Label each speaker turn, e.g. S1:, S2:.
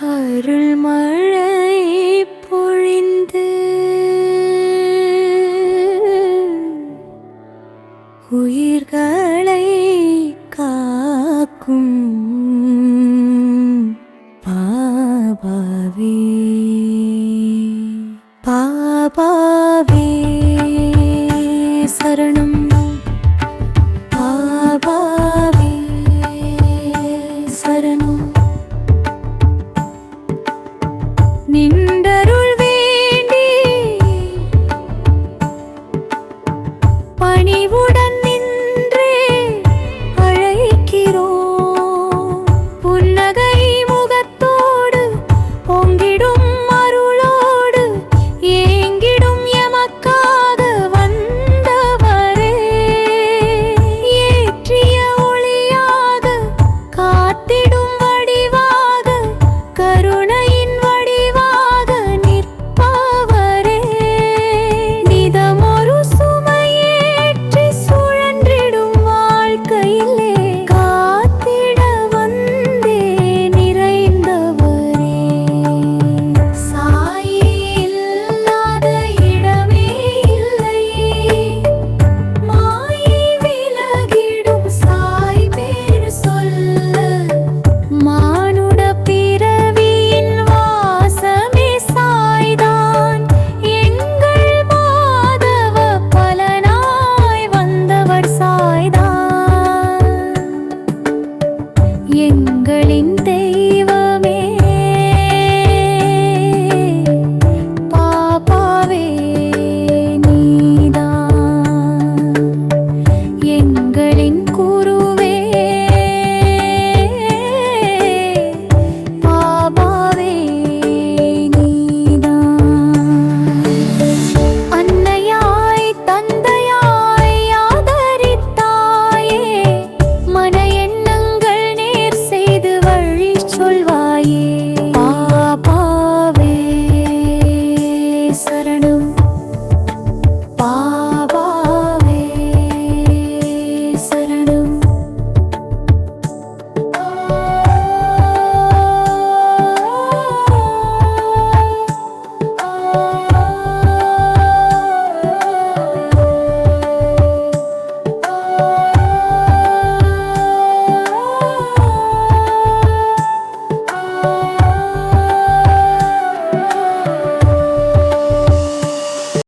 S1: அருள் மழை பொழிந்து உயிர்களை காக்கும் பாபாவே. பாபாவே சரணம்.